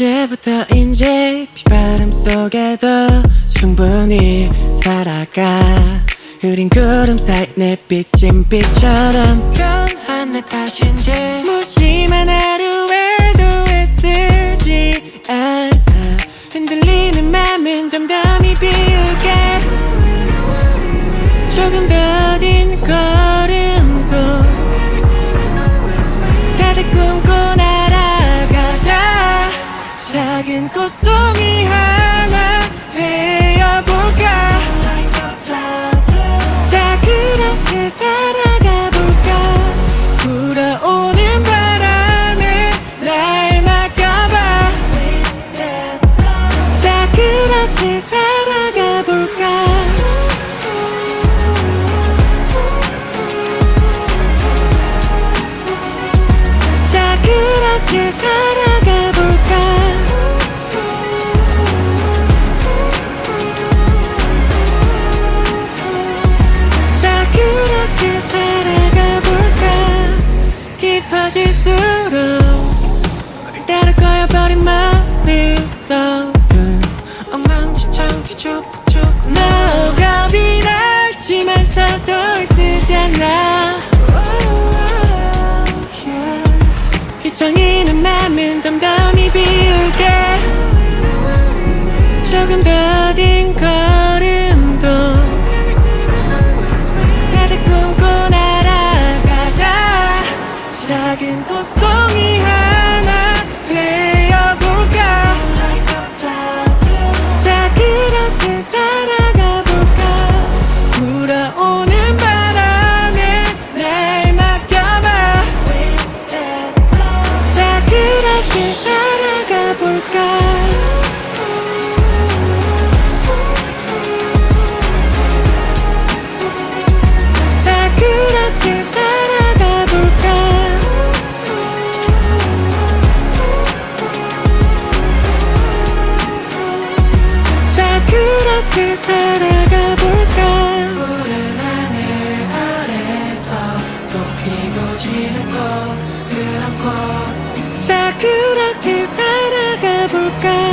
이제부터인지 비바람 속에도 충분히 살아가. 흐린 구름 사이 내 비친 빛처럼 변한 내 탓인지 무심한 하루에 작은 꽃송이 하나 되어볼까? 자 그렇게 살아 꺼여버린 머릿속은 엉망진창 뒤죽박죽 너 겁이 나지만서도 쓰잖아. 휘청이는 맘은 그렇게 살아가 볼까 tocar.